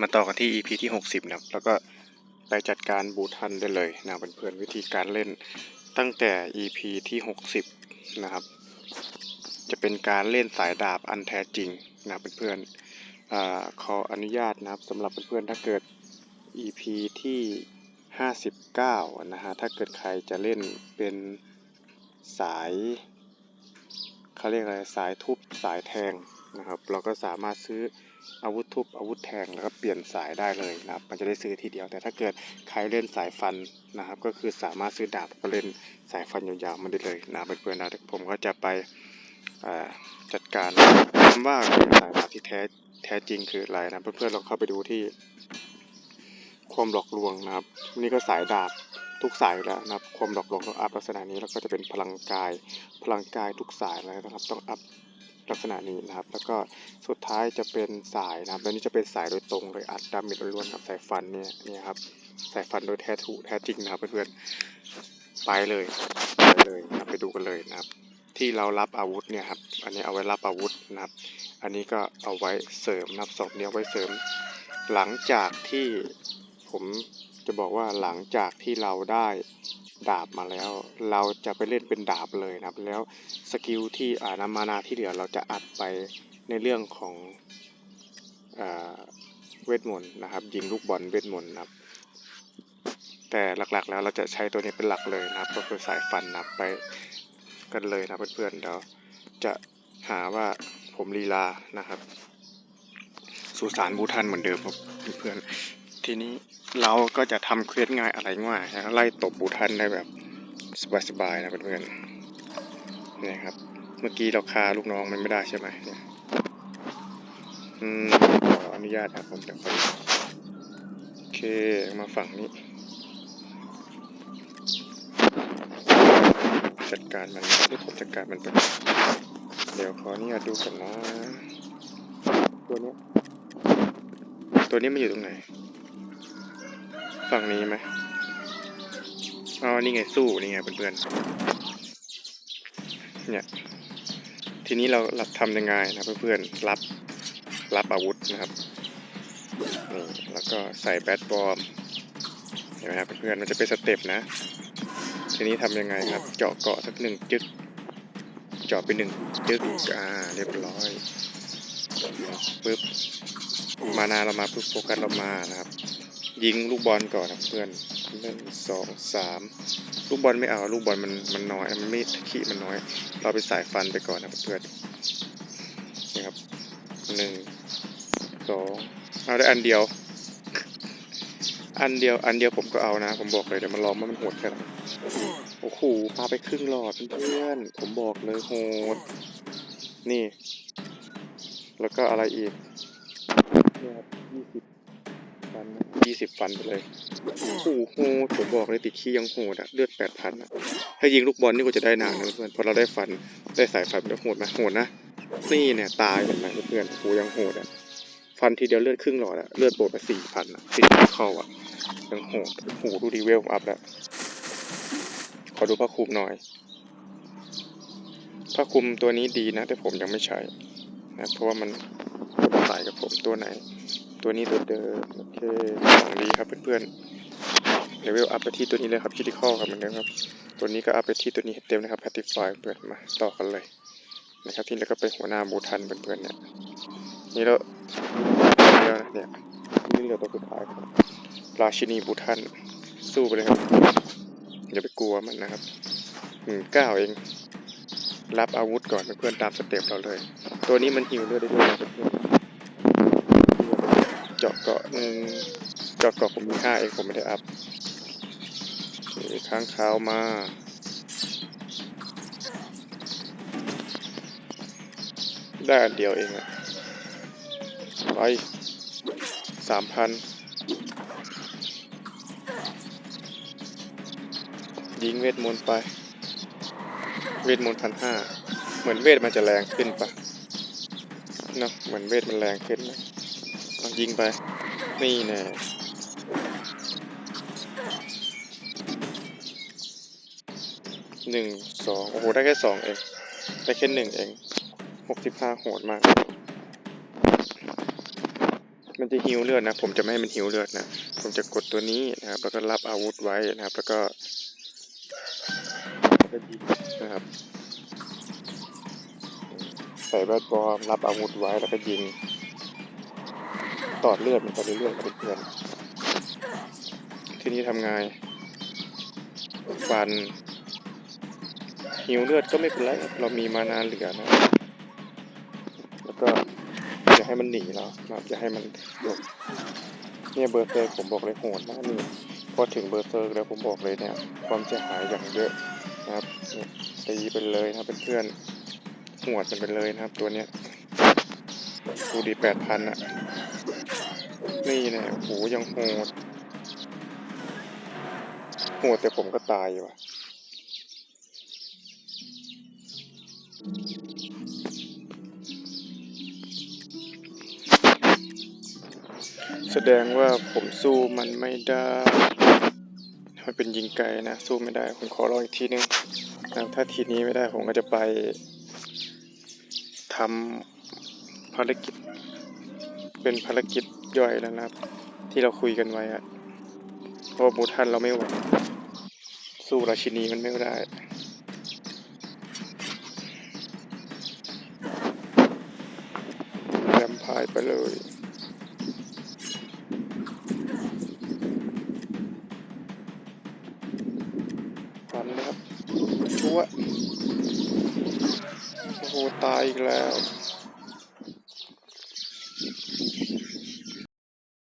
มาต่อกันที่ EP ที่ 60นะครับ แล้วก็ไปจัดการบูทันได้เลยนะเพื่อนๆวิธีการเล่นตั้งแต่ EP ที่ 60 นะครับ จะเป็นการเล่นสายดาบอันแท้จริงนะเพื่อนๆอขออนุญาตนะครับสำหรับเพื่อนๆถ้าเกิด EP ที่ 59 นะฮะ ถ้าเกิดใครจะเล่นเป็นสายเขาเรียกอะไรสายทุบสายแทงนะครับ เราก็สามารถซื้อ อาวุธทุบอาวุธแทงแล้วก็เปลี่ยนสายได้เลยนะครับ มันจะได้ซื้อทีเดียว แต่ถ้าเกิดใครเล่นสายฟันนะครับ ก็คือสามารถซื้อดาบก็เล่นสายฟันยาวๆมันได้เลยนะเพื่อนๆนะผมก็จะไปจัดการคำว่าสายดาบที่แท้แท้จริงคืออะไรนะเพื่อนๆลองเข้าไปดูที่ความหลอกลวงนะครับ นี่ก็สายดาบทุกสายแล้วนะครับ ความหลอกลวงต้องอัพลักษณะนี้แล้วก็จะเป็นพลังกาย พลังกายทุกสายเลยนะครับต้องอัพ ลักษณะนี้นะครับ แล้วก็สุดท้ายจะเป็นสายนะครับแล้วนี่จะเป็นสายโดยตรงเลยอัดดาเมจล้วนๆครับสายฟันเนี่ยนี่ครับสายฟันโดยแท้ถูแท้จริงนะครับเพื่อนๆไปเลยไปเลยนะไปดูกันเลยนะครับ ที่เรารับอาวุธเนี่ยครับอันนี้เอาไว้รับอาวุธนะครับ อันนี้ก็เอาไว้เสริมนะครับสองนิ้วไว้เสริม หลังจากที่ผมจะบอกว่าหลังจากที่เราได้ ดาบมาแล้ว เราจะไปเล่นเป็นดาบเลยนะครับ แล้วสกิลที่อ่านำมานาที่เหลือเราจะอัดไปในเรื่องของอเวทมนต์นะครับ ยิงลูกบอลเวทมนต์นะครับ แต่หลักๆแล้วเราจะใช้ตัวนี้เป็นหลักเลยนะครับ ก็คือสายฟันนับไปกันเลยนะเพื่อนๆเดี๋ยวจะหาว่าผมลีลานะครับสุสานบูทันเหมือนเดิมครับเพื่อนๆทีนี้ เราก็จะทำเควสง่ายอะไรง่ายนะไล่ตบบูทันได้แบบสบายๆนะเพื่อนๆเนี่ยครับ เมื่อกี้เราคาลูกน้องมันไม่ได้ใช่ไหมเนี่ยอืมขออนุญาตครับผมเดี๋ยวขอโอเคมาฝั่งนี้ จัดการมันไม่ผมจัดการมันไปเดี๋ยวขออนุญาตดูก่อนนะตัวเนี้ยตัวนี้มันอยู่ตรงไหน ฝั่งนี้ไหมอ๋อนี่ไงสู้นี่ไงเพื่อนๆเนี่ยทีนี้เรารับทำยังไงนะเพื่อนๆรับรับอาวุธนะครับนี่แล้วก็ใส่แบทบอมเห็นไหมครับเพื่อนๆมันจะเป็นสเต็ปนะ ทีนี้ทำยังไงครับ เจาะเกาะสักหนึ่งจึ๊กเจาะไปหนึ่งจึ๊กอ่าเรียบร้อยปึ๊บมานาเรามาปึ๊บโฟกัสเรามานะครับ ยิงลูกบอลก่อนนะเพื่อนหนึ่งสองสามลูกบอลไม่เอาลูกบอลมันมันน้อยมันไม่ขี้มันน้อย เราไปสายฟันไปก่อนนะเพื่อนนี่ครับหนึ่งสองเอาได้อันเดียว อันเดียวอันเดียวผมก็เอานะ ผมบอกเลยเดี๋ยวมาลองว่ามันโหดแค่ไหนโอ้โหพาไปครึ่งหลอดเพื่อนผมบอกเลยโหด นี่ แล้วก็อะไรอีกเนี่ยครับยี่สิบฟัน ยี่สิบฟันไปเลยโอ้โหผมบอกเลยติดขี้ยังโหดอะเลือดแปดพันอะถ้ายิงลูกบอลนี่ก็จะได้นานนะเพื่อนเพราะเราได้ฟันได้สายฟันแล้วโหดไหมโหดนะนี่เนี่ยตายเห็นไหมเพื่อนโอ้โหยังโหดอะฟันทีเดียวเลือดครึ่งหลอดอะเลือดโบดไปสี่พันอะสี่เข้าอะยังโหดโหดูดีเวลอัพแล้วขอดูผ้าคลุมหน่อยผ้าคลุมตัวนี้ดีนะ แต่ผมยังไม่ใช้นะเพราะว่ามันสายกับผมตัวไหน ตัวนี้ตัวเดิมโอเคของดีครับเพื่อนๆเลเวลอัพไปที่ตัวนี้เลยครับคิติคอลครับเหมือนกันครับ ตัวนี้ก็อัพไปที่ตัวนี้เต็มนะครับแพติฟายเพื่อนมาต่อกันเลยนะครับที่แล้วก็เป็นหัวหน้าบูทันเพื่อนๆเนี่ยนี่เราเดียวนะเนี่ยนี่เหลือตัวสุดท้ายครับราชินีบูทันสู้ไปเลยครับอย่าไปกลัวมันนะครับหนึ่งเก้าเองรับอาวุธก่อนเพื่อนๆตามสเต็ปเราเลย ตัวนี้มันหิวเลือดได้ด้วยเพื่อน เจาะเกาะหนึ่งเจาะเกาะผมมีห้าเองผมไม่ได้อัพค้างคาวมาได้อันเดียวเองอะไปสามพันยิงเวทมนต์ไป เวทมนต์พันห้าเหมือนเวทมันจะแรงขึ้นปะเนาะเหมือนเวทมันแรงขึ้นนะ ยิงไป นี่แน่หนึ่งสองโอ้โห ได้แค่สองเอง ได้แค่หนึ่งเองหกสิบห้าโหดมาก มันจะฮิวเลือดนะ ผมจะไม่ให้มันฮิวเลือดนะ ผมจะกดตัวนี้นะครับ แล้วก็รับอาวุธไว้นะครับ แล้วก็กนะครับใส่แบดบอมรับอาวุธไว้แล้วก็ยิง ตอดเลือดมันไปเรื่อยๆเพื่อนทีนี้ทำไงฟันหิวเลือดก็ไม่เป็นไรเรามีมานานเหลือนะ แล้วก็อย่าให้มันหนีเรานะครับอย่าให้มันหลบเนี่ยเบอร์เซอร์ผมบอกเลยโหดมากนี่พอถึงเบอร์เซอร์แล้วผมบอกเลยเนี่ย ความเสียหายอย่างเยอะนะครับตีไปเลยนะเพื่อนๆหวดมันไปเลยนะครับตัวเนี้ยดูดีแปดพันอะ นี่เนี่ยโอ้โหยังโหดโหดแต่ผมก็ตายว่ะแสดงว่าผมสู้มันไม่ได้ มันเป็นยิงไกลนะ สู้ไม่ได้ ผมขอรออีกทีนึง ถ้าทีนี้ไม่ได้ผมก็จะไปทำภารกิจ เป็นภารกิจ ย่อยแล้วนะครับ ที่เราคุยกันไว้อะเพราะว่าบูทันเราไม่ไหวสู้ราชินีมันไม่ได้แวมพร์ไปเลยฟันนะครับชั่วโอ้โหตายอีกแล้ว